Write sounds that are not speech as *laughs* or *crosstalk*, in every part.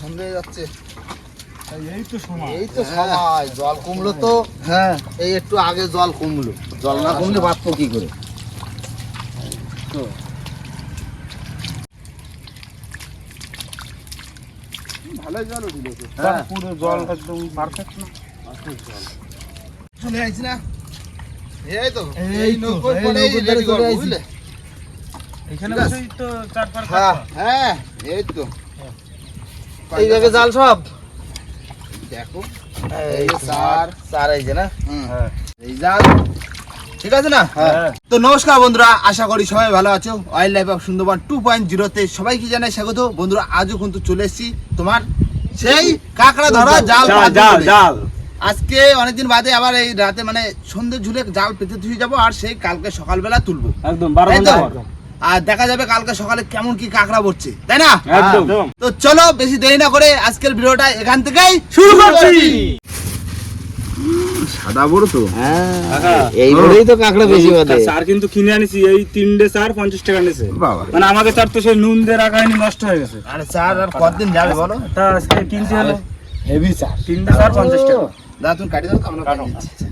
সন্ধ্যে যাচ্ছে। এই তো সময়। এই তো সময় জল কমলো তো। হ্যাঁ। এই একটু আগে জল কমলো। জল না কমলে বাঁচবো কি করে? ভালো জল উঠল হ্যাঁ। পুরো জল একদম পারফেক্ট না। চলে আইছি না। এই তো এই তো, পরে নৌকোর রেডি করব বুঝলে? এখানে ঠিক আছে। বসেই তো চার পার হ্যাঁ হ্যাঁ এই তো। এই জায়গায় জাল সব? দেখো। এই চার চার এই যে না? হ্যাঁ। এই জাল। ঠিক আছে না? হ্যাঁ। তো নমস্কার বন্ধুরা আশা করি সবাই ভালো আছো। Wildlife of Sundarban two point জিরোতে সবাইকে জানাই স্বাগত। বন্ধুরা আজও কিন্তু চলে এসেছি তোমার সেই কাঁকড়া ধরা জাল জাল জাল আজকে অনেকদিন বাদে আবার এই রাতে মানে সন্ধ্যে ঝুলে জাল পেতে ধুয়ে যাব আর সেই কালকে সকালবেলা তুলবো। একদম বারো। আর দেখা যাবে কালকে সকালে কেমন কি কাঁকড়া পড়ছে তাই না? একদম। তো চলো বেশি দেরি না করে আজকের ভিডিওটা এখান থেকেই শুরু করছি। সাদা বড় তো। এই বলেই তো কাঁকড়া বেশি বাদে। চার কিন্তু কিনে আনিছি এই তিনটে চার পঞ্চাশ টাকা নিয়েছে মানে আমাকে চার তো সেই নুন দিয়ে রাখা হয়নি নষ্ট হয়ে গেছে। আরে চার আর কতদিন যাবে বলো? তা আজকে কিনতে হলো হেভি চার তিনটে চার পঞ্চাশ টাকা। দাদা তুমি কাটি দাও আমরা কাটো। কাটি দিচ্ছি।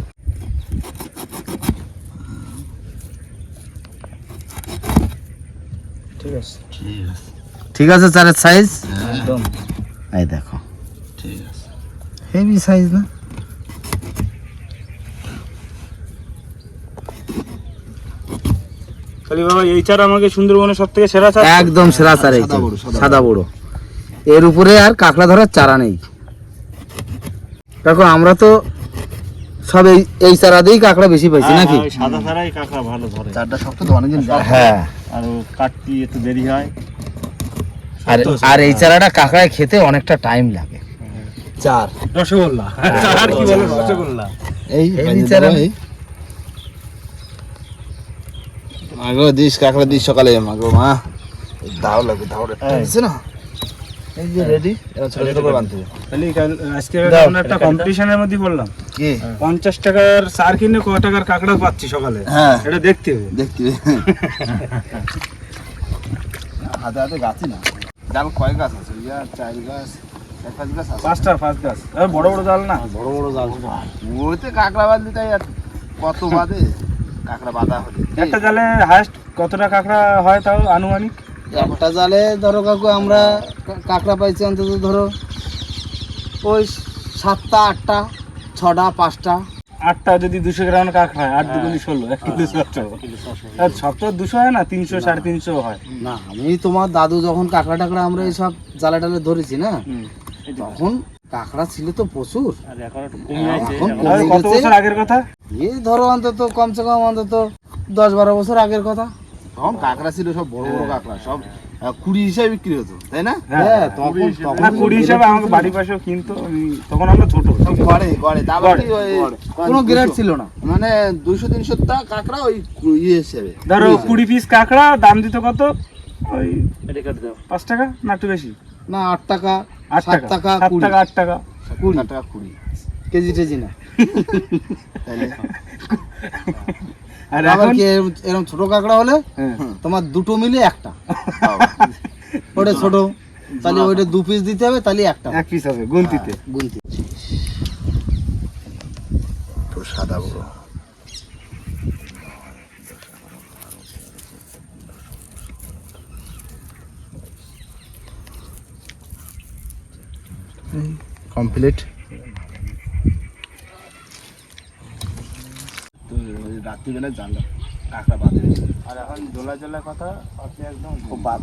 ঠিক আছে। ঠিক আছে চারের সাইজ একদম। এই দেখো। ঠিক আছে। হেভি সাইজ না? খালি বাবা এই চার আমাকে সুন্দরবনের সব থেকে সেরা চার? একদম সেরা চার এই সাদা বড়, এর উপরে আর কাঁকড়া ধরার চারা নেই। দেখো আমরা তো সব এই এই চারা দিয়েই কাঁকড়া বেশি পাইছি হ্যাঁ, নাকি? হ্যাঁ, সাদা ছাড়াই কাঁকড়া ভালো ধরে। চারটা শক্ত তো অনেকদিন হ্যাঁ। আর কাটতে একটু দেরি হয়। আর আর এই চারাটা কাঁকড়ায় খেতে অনেকটা টাইম লাগে। চার। রসগোল্লা। চার কি বলে রসগোল্লা? এই এই চারা মাগো দিস কাঁকড়া দিস সকালে মাগো মা। দাও লাগবে দাও রে। না? এই যে রেডি ছোট ছোট করে বানতে হবে। আজকে আমরা একটা কম্পিটিশনের মধ্যে কি? টাকার চার কিনে ক টাকার কাঁকড়া পাচ্ছি সকালে। হ্যাঁ। এটা দেখতে হবে। দেখতে হাতে হাতে গাছই না। কয় গাছ আছে? ইয়া চার গাছ পাঁচ গাছ আছে? পাঁচটা পাঁচ গাছ। এ, বড় বড় জাল না? বড় বড় জাল ওইতে কাঁকড়া বাঁধলি তাই কত বাদে কাঁকড়া বাঁধা হলে। একটা জালে হায়েস্ট কতটা কাঁকড়া হয় তাও আনুমানিক? একটা জালে ধরো কাকু আমরা কাঁকড়া পাইছি অন্তত ধরো ওই সাতটা আটটা ছটা পাঁচটা। আটটা যদি দুশো গ্রাম কাঁকড়া হয়। আট দুগুলি ষোলো এক কিলো তো দুশো হয় না তিনশো সাড়ে তিনশো হয়? না আমি তোমার দাদু যখন কাঁকড়া টাকড়া আমরা এইসব জালে টালে ধরেছি না তখন কাঁকড়া ছিল তো প্রচুর। এখন আগের কথা? এই ধরো অন্তত কমসে কম অন্তত দশ বারো বছর আগের কথা। তখন কাঁকড়া ছিল সব বড় বড় কাঁকড়া সব কুড়ি হিসাবে বিক্রি হতো তাই না? হ্যাঁ তখন তখন কুড়ি হিসাবে আমাকে বাড়ির পাশেও কিনতো তখন আমরা ছোট। সব গড়ে গড়ে। তারপর কোনো গ্রেড ছিল না। মানে দুইশো তিনশো টা কাঁকড়া ওই ইয়ে হিসেবে। ধরো কুড়ি পিস কাঁকড়া দাম দিত কত? ওই পাঁচ টাকা না একটু বেশি? না আট টাকা আট টাকা। কুড়ি। টাকা আট টাকা। কুড়ি। টাকা কুড়ি। কেজি টেজি না। *laughs* তাইলে। *laughs* আর এখন কি এরম ছোট কাঁকড়া হলে হ্যাঁ। তোমার দুটো মিলে একটা? ওটা ছোট তাহলে ওইটা দু পিস দিতে হবে তাহলে একটা। এক পিস হবে গুনতিতে। গুনতি। তো সাদা বড় কমপ্লিট তো রাত্রিবেলা জানল কাঁকড়া বাঁধে আর এখন দোলা জলা কথা আপনি একদম খুব বাদ।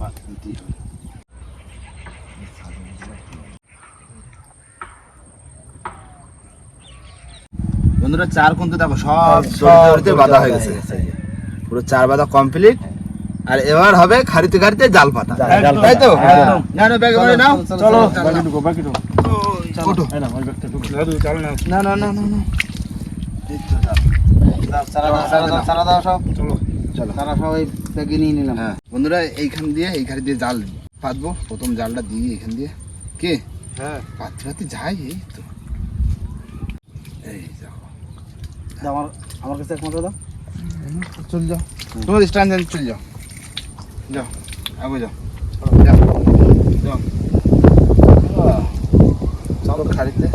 বাদ হবে। বন্ধুরা চার কিন্তু দেখো সব দড়িতে বাঁধা হয়ে গেছে। পুরো চার বাঁধা কমপ্লিট আর এবার হবে খাড়িতে খাড়িতে জাল পাতা। তাই তো? না না ব্যাগে করে নাও। চলো বাকি ঢুকো বাকি ঢুকো। না না না না না। দাও সব চলো চলো সব এই নিয়ে নিলাম হ্যাঁ বন্ধুরা এইখান দিয়ে এই খাড়ি দিয়ে জাল পাতবো প্রথম জালটা দিই এখান দিয়ে। কে? হ্যাঁ। পাততে পাততে যাই এই তো। এই যাও। আমার আমার কাছে একমাত্র দাও। চল যাও। তোমার স্ট্যান্ড চল যাও। যাও আগে যাও। চলো খাড়িতে।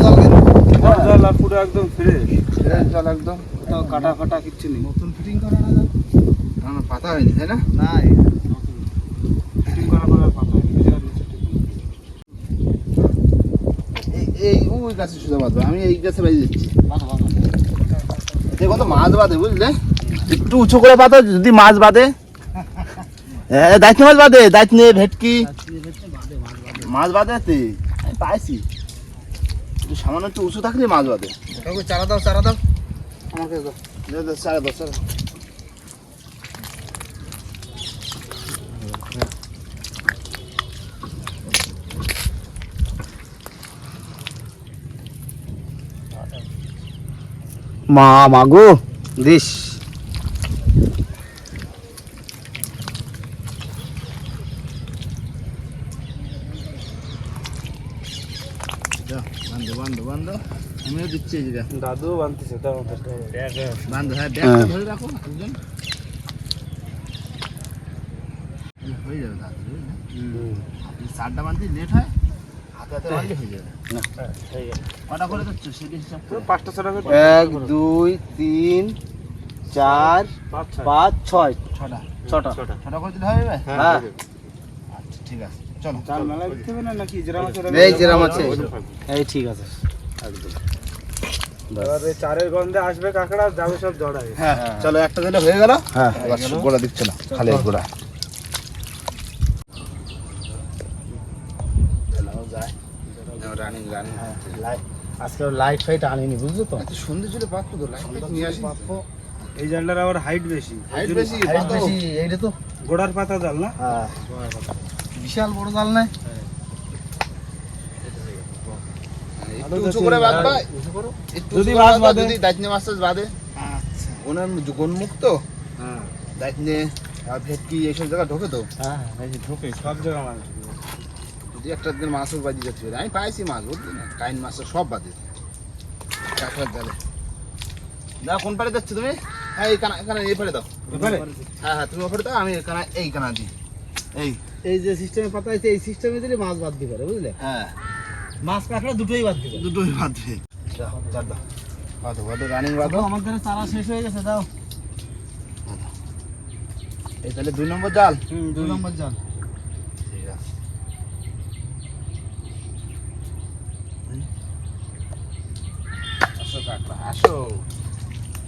জল কিন্তু বড় জল আর পুরো একদম ফ্রেশ ফ্রেশ জল একদম। কোথাও কাটা ফাটা কিচ্ছু নেই। নতুন ফিটিং করা না জল? না না পাতা হয়নি তাই না? না ফিটিং করা করার কথা এই- এই ওই গাছে সুদা বাঁধবো আমি এই গাছে দিচ্ছি তো মাছ বাঁধে বুঝলে? একটু উঁচু করে বাঁধো যদি মাছ বাঁধে। হ্যাঁ দায়িত্ব মাছ বাঁধে দায়িত্ব নিয়ে ভেটকি। মাছ বাঁধে পাইছি। একটু সামান্য একটু উঁচু থাকলে মাছ বাঁধে কাকু চারা দাও চারা দাও। আমাকে দাও। চারা দাও দশ মা মাগো দিস যাও, বান্ধো বান্ধো বান্ধো যে দেখ। দাদু বানতেছে বান্ধো হ্যাঁ ব্যাগটা ধরে রাখো দুজন। হয়ে যাবে দাদু বুঝলে চারটা বানতে লেট হয় হয়ে। এক দুই তিন চার পাঁচ ছয়। পাঁচ ছয়। ছটা। ছটা। ছটা। ছটা করে দিলে হবে হ্যাঁ আচ্ছা ঠিক আছে। চলো। চার মেলা দিতে হবে না নাকি আছে এই যেরাম আছে। এই ঠিক আছে। এবার চারের গন্ধে আসবে কাঁকড়া যাবে সব জড়ায়। হ্যাঁ চলো একটা দিলে হয়ে গেল? হ্যাঁ এবার গোড়া দিচ্ছ না খালি গোড়া। Running running. আজকে লাইট ফাইট আনিনি বুঝলো তো? সন্ধে চলে পাচ্ছ তো লাইট নিয়ে আসি এই জালটার আবার হাইট বেশি। হাইট বেশি হাইট বেশি এইটা তো? গোড়ার পাতা জাল না? হ্যাঁ। বিশাল বড় জাল নাই? একটু উঁচু করে বাঁধবা একটু যদি মাছ বাঁধে। যদি দায়িত্ব মাছ টাছ বাঁধে আচ্ছা। ওনার গনমুখ তো। হ্যাঁ। দায়িত্ব আর ভেটকি এইসব জায়গা ঢোকে তো। হ্যাঁ এই যে ঢোকে সব জায়গা মাছ যদি একটা দিন মাছও বাজি যাচ্ছে আমি পাইছি মাছ বুঝলি না? কাইন মাছ সব বাদে। কাঁকড়ার জালে। দাও কোন পাড়ে যাচ্ছ তুমি? হ্যাঁ এই কানা এখানে এই পাড়ে দাও। হ্যাঁ হ্যাঁ তুমি ওপরে দাও আমি কানা এই কানা দিই। এই। এই যে সিস্টেমে পাতা আছে এই সিস্টেমে দিলে মাছ বাদ পারে বুঝলে? হ্যাঁ। মাছ কাঁকড়া দুটোই বাদ দিবে। দুটোই চার দাও। বাঁধো বাঁধো রানিং বাঁধো আমাদের চারা শেষ হয়ে গেছে দাও এই তাহলে দুই নম্বর জাল? দুই নম্বর জাল। ঠিক আছে। আসো কাকড়া আসো।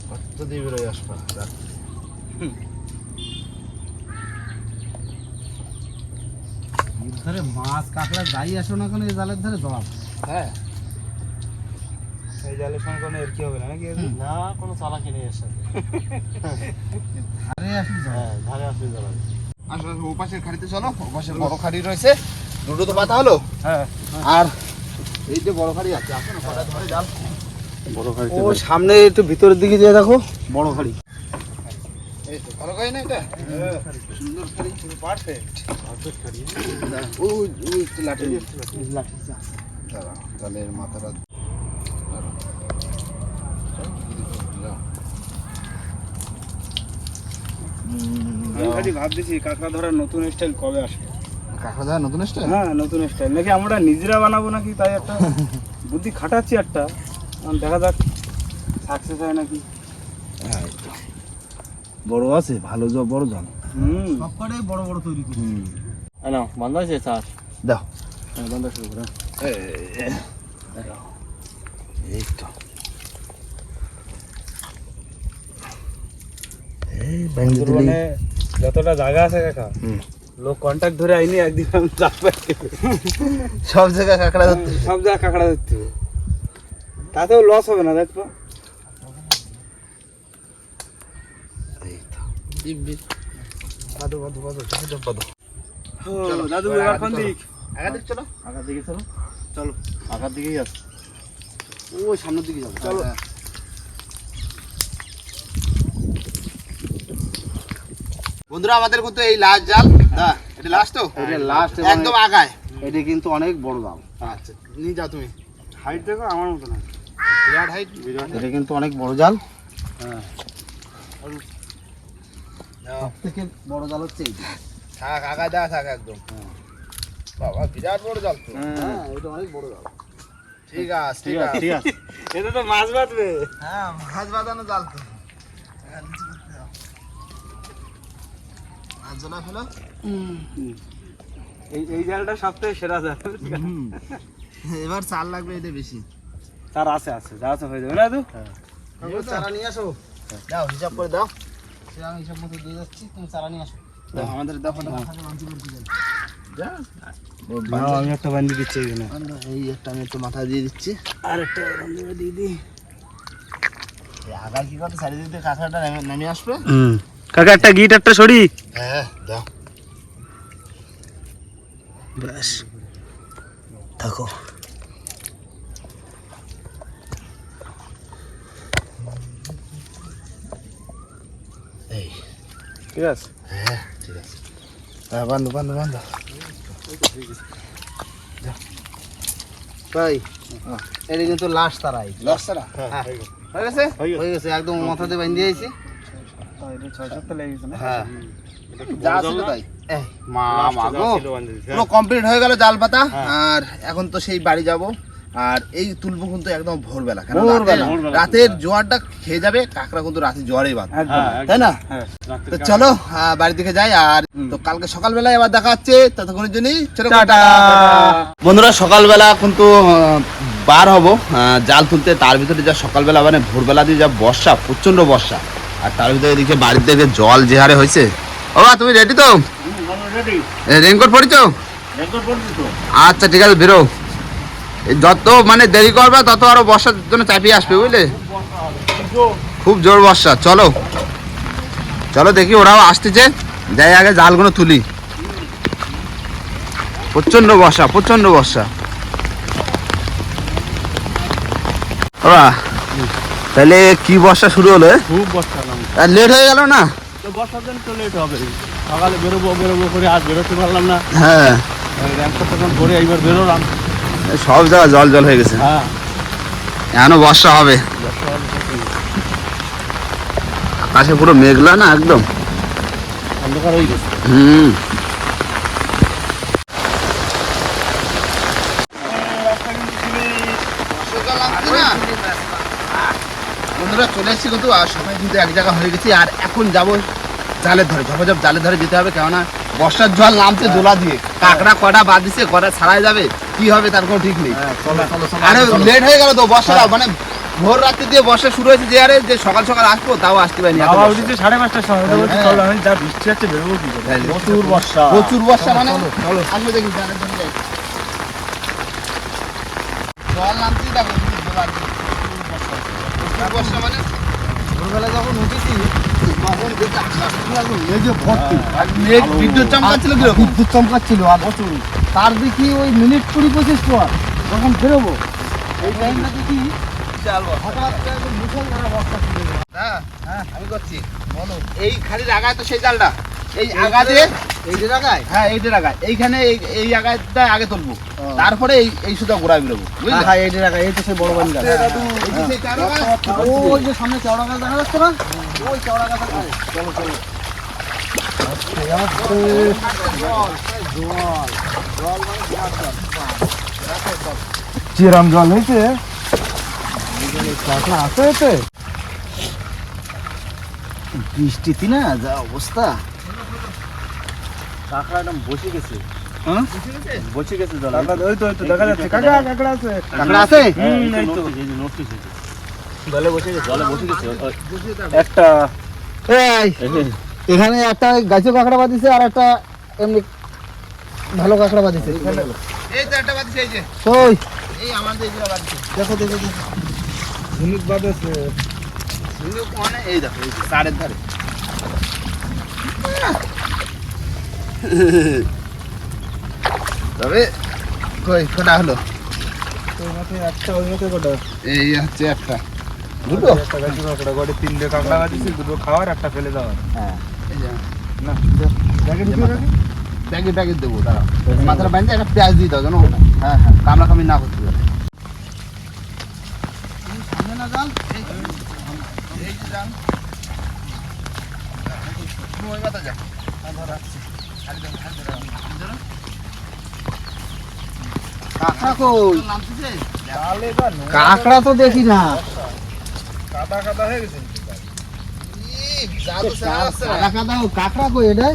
কত দিয়ে বেরোয় আসবা? রাত। ধারে মাছ কাঁকড়া যাই আসো না কেন এই জালের ধারে জবাব। হ্যাঁ। এই জালের সঙ্গে কোনো এর কি হবে না নাকি? না কোনো চালা কিনে এসে ধারে আসি হ্যাঁ ধারে আসি জবাব। আসো আসো, ও পাশের খাড়িতে চলো। ও বড় খাড়ি রয়েছে। দুটো তো পাতা হলো। হ্যাঁ। আর এই যে বড় খাড়ি আছে আসো না ধরে জাল। বড় ও সামনে একটু ভিতরের দিকে যেয়ে দেখো বড় খাড়ি। এই তো না এটা। সুন্দর পারফেক্ট তো লাঠি দাঁড়া মাথাটা। আমি খালি ভাবতেছি কাঁকড়া ধরার নতুন স্টাইল কবে আসবে? কাঁকড়া ধরা নতুন স্টাইল হ্যাঁ নতুন স্টাইল নাকি আমরা নিজেরা বানাবো নাকি তাই একটা বুদ্ধি খাটাচ্ছি একটা? দেখা যাক সাকসেস হয় নাকি? হ্যাঁ। বড় আছে ভালো জল বড় জল হুম। সব বড় বড় তৈরি করি না বন্ধ হয়েছে স্যার? দাও। বন্ধ শুরু করে এই তো। যতটা জায়গা আছে কাকা লোক কন্ট্যাক্ট ধরে আইনি একদিন সব জায়গায় কাঁকড়া ধরতে। সব জায়গায় কাঁকড়া ধরতে। তাতেও লস হবে না দেখো এই তো দিব্যি বাদো বাদো বাদো বাদো। বাদো দাদু এবার কোন দিক আগা দিক চলো। আগার দিকে চলো। চলো। আগার দিকেই আছে। ওই সামনের দিকে যাব। চলো। বন্ধুরা আমাদের কিন্তু এই লাস্ট জাল। দা এটা লাস্ট তো? এটা লাস্ট একদম আগায়। এটা কিন্তু অনেক বড় জাল। আচ্ছা নিয়ে যাও তুমি। হাইট দেখো আমার মতো না। বিরাট হাইট এটা কিন্তু অনেক বড় জাল। হ্যাঁ। সব থেকে বড় জাল হচ্ছে এইটা থাক আগায় দেওয়া থাক একদম। বাবা বিরাট বড় জাল তো। হ্যাঁ। এটা অনেক বড় জাল। ঠিক আছে ঠিক আছে ঠিক আছে। এটা তো মাছ বাঁধবে। হ্যাঁ মাছ বাঁধানো জাল তো। মাছ জোলা ফেলো। এই এই জালটা সেরা জাল। এবার চাল লাগবে এতে বেশি। তার আছে আছে যা আছে হয়ে যাবে না তো? চারা নিয়ে আসো। দাও হিসাব করে দাও। আমি হিসাব মতো দিয়ে যাচ্ছি তুমি চারা নিয়ে আসো। আমাদের দেখো না। আমি একটা বান্ধি দিচ্ছি এখানে। এই একটা আমি একটু মাথায় দিয়ে দিচ্ছি। আর একটা দিয়ে দিই। আগায় কি করতে চারিদিকে কাঁকড়াটা নেমে নেমে আসবে? হুম। কাকা একটা গিট একটা সরি। হ্যাঁ দাও। ব্যাস। থাকো এই ঠিক আছে হ্যাঁ ঠিক আছে হ্যাঁ বান্ধব বান্ধব বান্ধব ভাই এটা কিন্তু লাস্ট তারাই। হ্যাঁ। হয়ে গেছে। হয়ে গেছে? একদম মাথাতে বাঁধিয়ে দিয়েছি। এটা ছয় সাতটা লেগে গেছে না? হ্যাঁ। যা ছিল তাই। এই মা মা গো। পুরো কমপ্লিট হয়ে গেল জাল পাতা। আর এখন তো সেই বাড়ি যাব। আর এই তুলবো কিন্তু একদম ভোরবেলা ভোরবেলা, রাতের- জোয়ারটা খেয়ে যাবে কাঁকড়া কিন্তু রাতে জোয়ারে বাঁধ একদম তাই না? হ্যাঁ তো চলো আহ, বাড়ি থেকে যাই আর তো কালকে সকালবেলায় আবার দেখা হচ্ছে ততক্ষণের জন্যই। বন্ধুরা সকালবেলা কিন্তু বার হব আহ, জাল তুলতে তার ভিতরে যা সকালবেলা মানে ভোরবেলা দিয়ে যা বর্ষা প্রচণ্ড বর্ষা। আর তার ভিতরে এদিকে বাড়ির থেকে জল যে হারে হয়েছে। ও বা, তুমি রেডি তো? রেনকোট পরিছো আচ্ছা ঠিক আছে বেরো। যত মানে দেরি করবে তত আরও বর্ষার জন্য চাপিয়ে আসবে বুঝলে? খুব জোর বর্ষা। চলো। চলো দেখি ওরাও আসতেছে। যাই আগে জালগুলো তুলি। প্রচণ্ড বর্ষা প্রচণ্ড বর্ষা। ওরা তাহলে কি বর্ষা শুরু হলো খুব বর্ষা লেট হয়ে গেল না? বর্ষার দিন তো লেট হবে। সকালে বেরোবো বেরোবো করে আজ বেরোতে পারলাম না। হ্যাঁ। র্যাম্পটা এইবার বেরোলাম। সব জায়গা জল জল হয়ে গেছে। হ্যাঁ। এখনও বর্ষা হবে। আকাশে পুরো মেঘলা না একদম? অন্ধকার হয়ে গেছে। হুম। বন্ধুরা চলে এসেছি কিন্তু সবাই কিন্তু এক জায়গা হয়ে গেছি আর এখন যাব জালের ধরে ঝপঝপ জালের ধরে যেতে হবে কেননা বর্ষার জল নামছে দোলা দিয়ে। কাঁকড়া কটা বাদ দিছে কটা ছাড়াই যাবে। কি হবে তার কোনো ঠিক নেই। আরে লেট হয়ে গেল তো বর্ষাটা মানে ভোর রাত্রি দিয়ে বর্ষা শুরু হয়েছে যে আরে যে সকাল সকাল আসব তাও আসতে পারিনি বর্ষা। উঠেছে সাড়ে পাঁচটার সময় বলছি হ্যাঁ। চলো আমি যা বৃষ্টি আছে বেরোবো কি হ্যাঁ, প্রচুর বর্ষা। প্রচুর বর্ষা মানে আসবে দেখি জল দেখো। প্রচুর বর্ষা মানে ভোরবেলা যখন উঠেছি বিদ্যুৎ চমকাচ্ছিল বিদ্যুৎ চমকাচ্ছিল আর তার দেখি ওই মিনিট কুড়ি পঁচিশ পর যখন বেরোবো এই টাইমটা দেখি হয়ে। হ্যাঁ, হ্যাঁ, আমি করছি। বলো। এই খালি লাগায় তো সেই জালটা এই আগা দিয়ে এই যে জায়গায় হ্যাঁ লাগায় এইখানে এই এই আগে তুলবো। তারপরে এই এই সুতা ঘোরা বেরোবো। বুঝলে? হ্যাঁ এই যে জায়গায় এই তো সেই বড় বান্ধা এই যে সেই চার আগা। ওই যে সামনে চওড়া গাছ দেখা যাচ্ছে না? ওই চওড়া গাছ চলো চলো। চিরাম জল হয়েছে কাঁকড়া আছে এতে বৃষ্টিতে না যা অবস্থা। কাঁকড়া একদম বসে গেছে। হ্যাঁ? বসে গেছে জল। ওই তো ওই তো দেখা যাচ্ছে। কাকা কাঁকড়া আছে। কাঁকড়া আছে? এই তো। এসেছে। জলে বসে গেছে জলে বসে গেছে। একটা। এই। এখানে একটা গাছে কাঁকড়া বাঁধিছে আর একটা এমনি ভালো কাঁকড়া বাঁধিছে। এই তো একটা বাতিস এই যে। ওই। এই আমাদের এই যে দেখো দেখো দেখো। ঝিনুক বাঁধেছে। কিন্তু কোনে এই দেখো এই সাড়ের ধারে। তবে কই কোনা হলো? একটা ওই কটা? এই হচ্ছে একটা। দুটো? একটা গাছি কাঁকড়া গড়ে তিনটে কাঁকড়া গাছিছি দুটো খাওয়ার একটা ফেলে দেওয়ার। হ্যাঁ। না ব্যাগে দেবো দাঁড়া মাথাটা একটা পেঁয়াজ দিয়ে দাও জানো হ্যাঁ হ্যাঁ কামড়া না করতে পারে। কাঁকড়া তো দেখি না। কাদা কাদা হয়ে গেছে? কাদা কাদা ও কাঁকড়া কই এটা?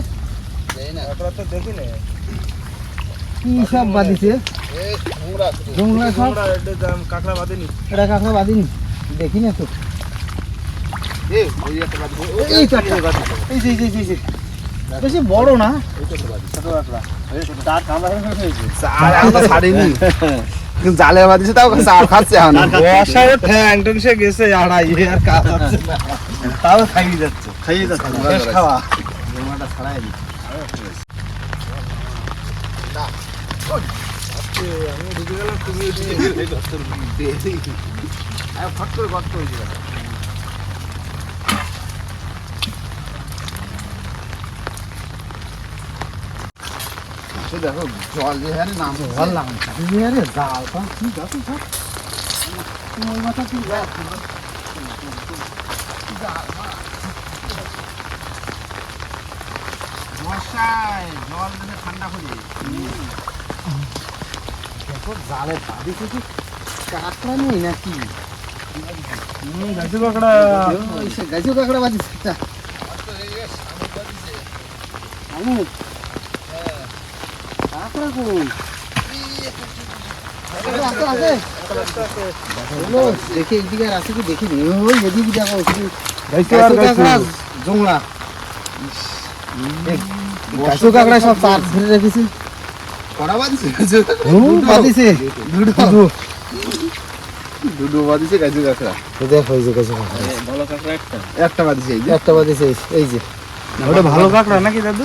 কাঁকড়া তো দেখি না কি সব বাদিছে? জংলা সব? নোংরা এটা দাম কাঁকড়া বাঁধেনি। এটা কাঁকড়া বাদিনি দেখি না তো। বেশি বড় না? জালে বাঁধিছে তাও চার খাচ্ছে এখন। বর্ষায় ঠ্যাং ট্যাং সে গেছে আড়াই আর কাজ। তাও খাইয়ে যাচ্ছে। খাইয়ে যাচ্ছে খাওয়া। দেখো জল যে হারে নাম জল লাগান খাইয়ে আরে জাল পান ঠিক আছে ওই মাথা ঠিক আছে বর্ষায় জল ঠান্ডা হয়ে দেখো জালে বাদিছে কি কাঁকড়া নেই নাকি? হুম কাঁকড়া। ওই কাঁকড়া বাদিছে একটা আমি কাঁকড়া কই? আছে আছে হলো দেখি এইদিকে আর আছে কি দেখিনি ওই এদিকে দেখো জংলা। কাঁকড়া সব তার ধরে রেখেছি। কড়া বাঁধিছে? বাদিছে দুটো দুটো বাঁধিছে। গাছে কাঁকড়া। দেখো এই যে গাছে কাঁকড়া ভালো কাঁকড়া একটা। একটা বাঁধিছে এই যে। একটা এই- এই যে। ওটা ভালো কাঁকড়া নাকি দাদু?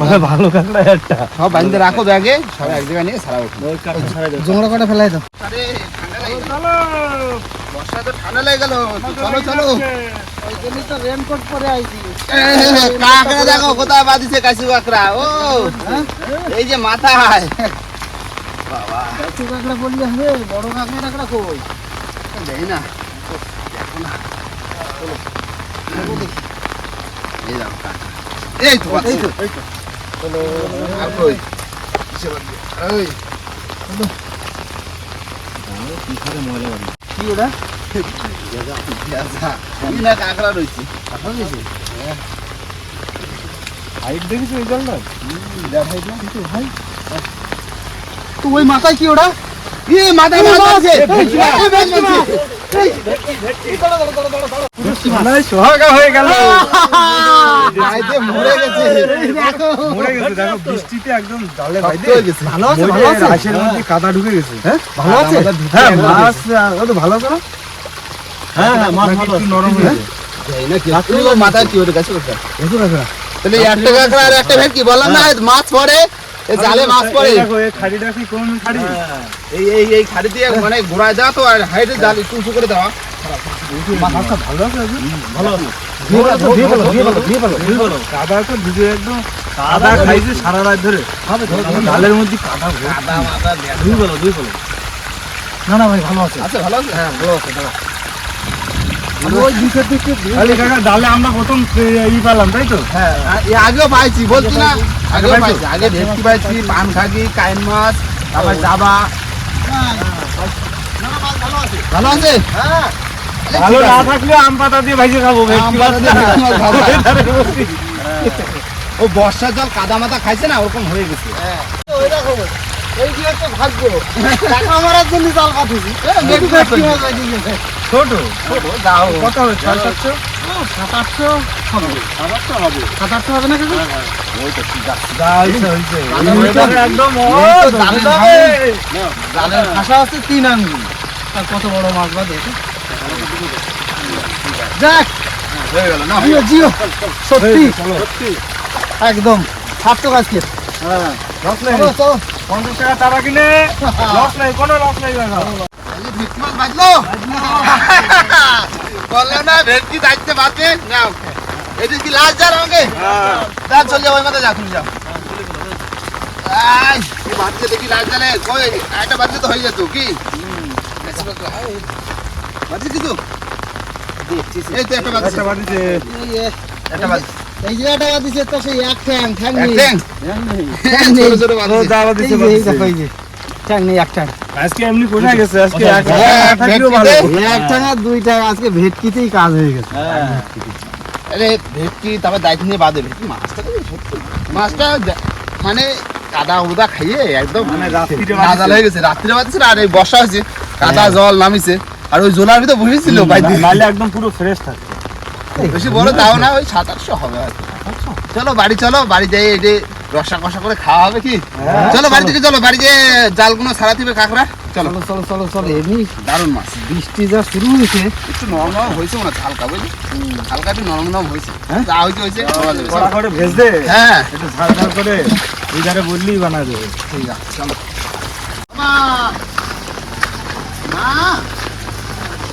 ভালো ভালো কাঁকড়া একটা। সব বাঁধতে রাখো ব্যাগে সব এক জায়গায় নিয়ে সারা উঠো কাঁকড়া কটা ফেলাই দাও। আরে ঠান্ডা লেগে গেল। চলো বর্ষা তো ঠান্ডা লেগে গেল চলো চলো। কাঁকড়া দেখো কোথায় বাঁধিছে কাশি কাঁকড়া? ও এই যে মাথায়। বাবা। গাছে কাঁকড়া বললি হবে বড় কাঁকড়া টাকড়া কই? দেই না। দেখো না। এই দাও কাঁকড়া। এই তো এই তো এই আর কই কিসে বাঁধবে? ওই কি ওটা। এই কাঁকড়া রয়েছে হাইট দেখিস ওই জলটা ভাই তো ওই মাথায় কি ওটা মাথায় আছে। সোহাগা হয়ে গেল। মরে গেছে। মরে গেছে দেখো বৃষ্টিতে একদম জালে শক্ত বাইরে হয়ে গেছে। ভালো আছে ভালো আছে। রাশের মধ্যে কাদা ঢুকে গেছে। হ্যাঁ ভালো আছে? হ্যাঁ মাছ ও তো ভালো করো হ্যাঁ হ্যাঁ মাছ ভালো একটু নরম হয়ে গেছে। এই কি? মাথায় ওটা গেছে তাহলে একটা কাঁকড়া আর একটা ভেটকি বললাম না মাছ পড়ে। এই জালে মাছ পড়ে। এই দেখো এই খাড়িটা কি কোন খাড়ি? এই এই এই খাড়ি দিয়ে মানে ঘোরায় দেওয়া তো আর হাইটে জাল একটু উঁচু করে মাছটা ভালো আছে ভালো আছে। কাদা তো একদম কাদা খাইছে সারা রাত ধরে। ডালের মধ্যে কাদা। কাদা দুই বলো দুই বলো। না না ভাই ভালো আছে। আছে ভালো আছে? হ্যাঁ ভালো আছে দাও। ওই দিকে কাকা ডালে আমরা প্রথম ই পেলাম তাই তো? হ্যাঁ আগেও পাইছি বলছি না আগেও পাইছি আগে ভেটকি পাইছি পান খাগি কাইন মাছ তারপর ভালো আছে? হ্যাঁ। ভালো না থাকলে আম পাতা দিয়ে ভাইজে খাব মধ্যে। *laughs* ও বর্ষার জল কাদা মাথা খাইছে না ওরকম হয়ে গেছে। ওই এই ভাগ্য। টাকা মারার জন্য জাল পাঠিয়েছি। ছোট? কত হবে? ছয় সাতশো? সাত আটশো হবে। সাত আটশো হবে। তো। জালের ভাষা আছে তিন আঙ্গুল। কত বড় মাছ বা দেখো। যাক হয়ে গেল না? জিও জিও সত্যি। একদম। সার্থক আজকে। হ্যাঁ। চলো চলো। পঞ্চাশ টাকা তারা কিনে লস নেই কোনো লস নেই বললে না ভেটকি দায়িত্বে বাঁচবে নাও এটা কি লাস্ট যার আমাকে যা চল ওই মাথা যা তুমি যাও। আই দেখি লাস্ট জানে? কই একটা বাঁচলে তো হয়ে যেত কি? বাঁচছে কিছু এই তো একটা বাঁচছে একটা একটা বাঁচছে এই যে টাকা দিছে তো সেই এক ঠ্যাং ঠ্যাং নেই। ঠ্যাং? ঠ্যাং নেই। ছোট ছোট বাচ্চা। দাওয়া দিছে এই দেখো এই যে। ঠ্যাং নেই এক ঠ্যাং। আজকে এমনি কোথায় গেছে? আজকে এক হ্যাঁ, এক থাকলেও ভালো। ভেটকিতে? ঠ্যাং আর দুই ঠ্যাং আজকে ভেটকিতেই কাজ হয়ে গেছে। আরে ভেটকি তারপর দায়িত্ব নিয়ে বাদে। ভেটকি মাছটা তো সত্যি। মাছটা মানে কাদা উদা খাইয়ে একদম মানে রাত্রিরে হয়ে গেছে। রাত্রিরে বাজছে আর এই বর্ষা হয়েছে কাদা জল নামিছে। আর ওই জোলার ভিতর বসেছিল নালে একদম পুরো ফ্রেশ থাকে। বেশি বড় তাও না ওই সাত আটশো হবে হয়তো। চলো বাড়ি চলো বাড়ি যাই রসা কষা করে খাওয়া হবে কি? চলো বাড়ি থেকে চলো বাড়ি গিয়ে জালগুলো সারা দিবে কাঁকড়া। চলো। চলো চলো চলো এমনি দারুণ মাছ। বৃষ্টি যা শুরু হয়েছে। একটু নরম নরম হয়েছে মনে হালকা বুঝলি? হালকা একটু নরম নরম হয়েছে। হ্যাঁ? যা হয়েছে হয়েছে। করে ভেজ দে হ্যাঁ। একটু ঝাল ঝাল করে বললেই বানা দেবে ঠিক আছে চলো। মা! মা!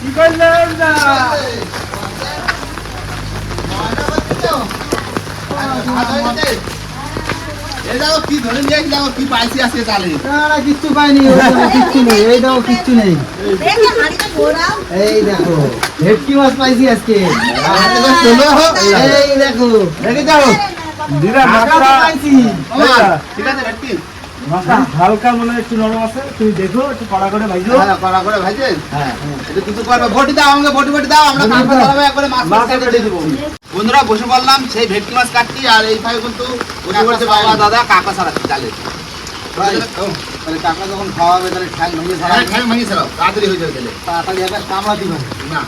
কি করলেন? না এই দেখো কি ধরে নিয়ে কি পাইছি কিচ্ছু পাইনি কিচ্ছু নেই এই দাও কিচ্ছু নেই এই দেখো ভেটকি মাছ পাইছি আজকে। হাতে করে চলো এই দেখো। রেখে যাও দিদা কাঁকড়া পাইছি ঠিক আছে ভেটকি। মাছটা হালকা মনে একটু নরম আছে তুমি দেখো একটু কড়া করে ভাইজো হ্যাঁ কড়া করে ভাইছেন হ্যাঁ। কিছু করবে। বটি দাও আমাকে বটি বটি দাও আমরা কাঁকড়া ধরাবো একবারে মাছ কেটে দেবো। বন্ধুরা বসে বললাম সেই ভেটকি মাছ কাটছি আর এই ভাই কিন্তু বাবা দাদা কাকা ভাই তাহলে কাঁকড়া যখন খাওয়া হবে তাহলে ঠ্যাং ভেঙে হ্যাঁ ঠ্যাং ভাঙিয়ে ছাড়াও তাড়াতাড়ি হয়ে যাবে তাহলে। তাড়াতাড়ি একটা কামড়া না।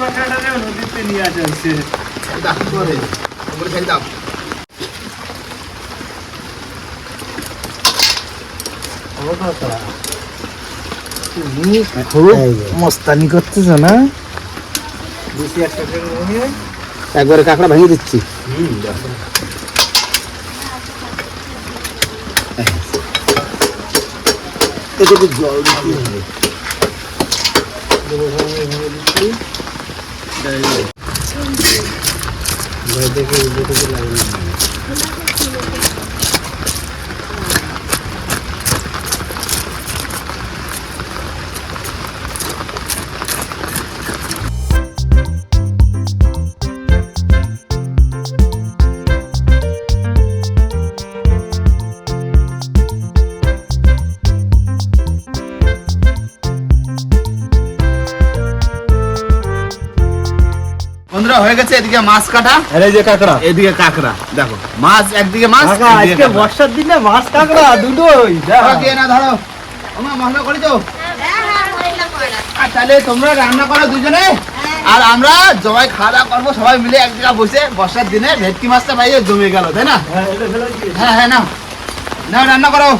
মাছটা নদীতে নিয়ে আসে হচ্ছে। দাও। করে উপরে ছেড়ে দাও। খুব মস্তানি করতেছ না? বেশি একটা করে একবারে কাঁকড়া ভেঙে দিচ্ছি। জল দিচ্ছি। হয়ে গেছে এদিকে মাছ কাটা। আরে যে কাঁকড়া। এদিকে কাঁকড়া দেখো মাছ একদিকে মাছ আজকে বর্ষার দিনে মাছ কাঁকড়া দুটোই ধরো, দিয়ে না ধরো। আমার করেছ আর তাহলে তোমরা রান্না করো দুজনে? আর আমরা সবাই খাওয়া দাওয়া করব সবাই মিলে এক জায়গায় বসে বর্ষার দিনে ভেটকি মাছটা পাইয়ে জমে গেল তাই না? হ্যাঁ। হ্যাঁ হ্যাঁ নাও। নাও রান্না করো।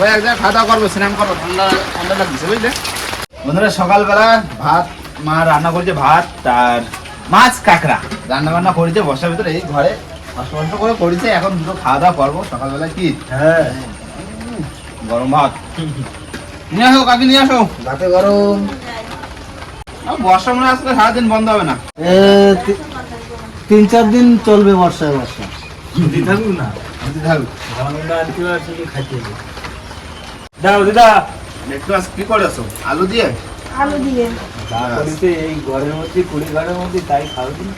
ওই এক জায়গায় খাওয়া দাওয়া করব স্নান করব ঠান্ডা ঠান্ডা লাগছে বুঝলে? বন্ধুরা সকালবেলা ভাত মা রান্না করেছে ভাত আর মাছ কাঁকড়া। রান্না বান্না করেছে বর্ষার ভিতরে এই ঘরে কষ্ট কষ্ট করে করেছে। এখন দুটো খাওয়া দাওয়া করব। সকালবেলা কি? হ্যাঁ। গরম ভাত। নিয়ে আসো কাকি নিয়ে আসো। ভাতে গরম। বর্ষা মনে আজকে সারাদিন বন্ধ হবে না। এ, তিন চার দিন চলবে বর্ষায় বর্ষা। থাকুক না। দাও দিদা। একটু আজ কি করে আসো আলু দিয়ে? আলু দিয়ে। এই ঘরের মধ্যে কুড়ি ঘরের মধ্যে তাই খাও দিন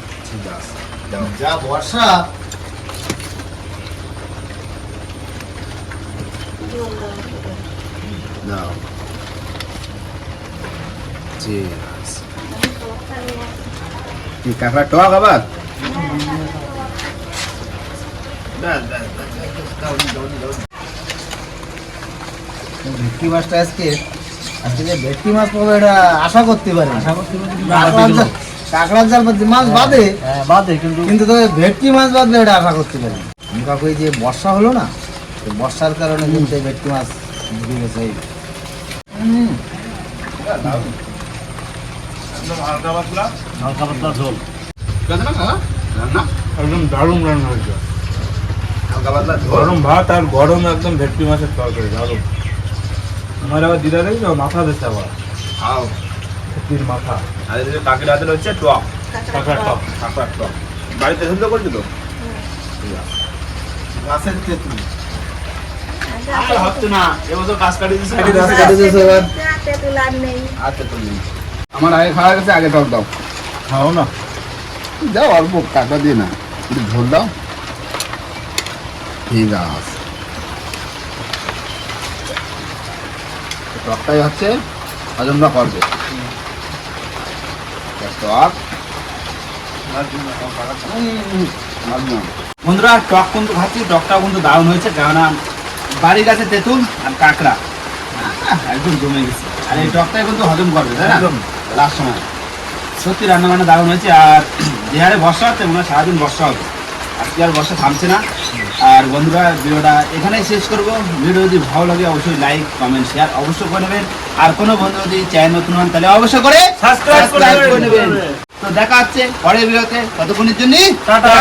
যা বর্ষা। দাও কি কাঁকড়া টক আবার? ভেটকি মাছটা আজকে আজকে যে ভেটকি মাছ পাবো এটা আশা করতে পারি। আশা করতে পারি কাঁকড়ার জাল বাদে- মাছ বাদে। হ্যাঁ বাদে কিন্তু কিন্তু তবে ভেটকি মাছ বাদলে এটা আশা করতে পারি। কাকু এই যে বর্ষা হলো না বর্ষার কারণে কিন্তু এই ভেটকি মাছ ঢুকে গেছে। এই। হালকা পাতলা ঝোল না? একদম দারুণ রান্না হয়েছে। হালকা পাতলা ঝোল। গরম ভাত আর গরম একদম ভেটকি মাছের তরকারি দারুণ। আমার আবার দিদা দেখছ? মাথা দিচ্ছে আবার। ভেটকির মাথা। আর কাকির হাতের হচ্ছে টক। কাঁকড়া টক। কাঁকড়ার টক। বাড়িতে সুন্দর করছ তো? গাছের তেঁতুল আর হচ্ছে না এবছর গাছ কাটিয়ে কাটিয়ে গাছ দাও। এবার। তেঁতুল আর নেই। আচ্ছা তুমি। আমার আগে খাওয়া গেছে আগে টক দাও। খাও না। যাও অল্প কাটা দিয়ে না। ঝোল দাও। ঠিক আছে। টকটাই হচ্ছে হজমটা করবে টক। বন্ধুরা টক কিন্তু খাচ্ছি টকটাও কিন্তু দারুণ হয়েছে। কেননা বাড়ির কাছে তেঁতুল আর কাঁকড়া। একদম জমে গেছে। আর এই টকটাই কিন্তু হজম করবে তাই না? একদম। লাস্ট সময়। সত্যি রান্না বান্না দারুণ হয়েছে আর যে হারে বর্ষা হচ্ছে মনে হয় সারাদিন বর্ষা হবে। আজকে আর বর্ষা থামছে না। আর বন্ধুরা ভিডিওটা এখানেই শেষ করব। ভিডিও যদি ভালো লাগে অবশ্যই লাইক কমেন্ট শেয়ার অবশ্যই করে নেবেন। আর কোনো বন্ধু যদি চ্যানেল নতুন হন তাহলে অবশ্যই করে সাবস্ক্রাইব করে নেবেন। তো দেখা হচ্ছে পরের ভিডিওতে। ততক্ষণের জন্য টাটা।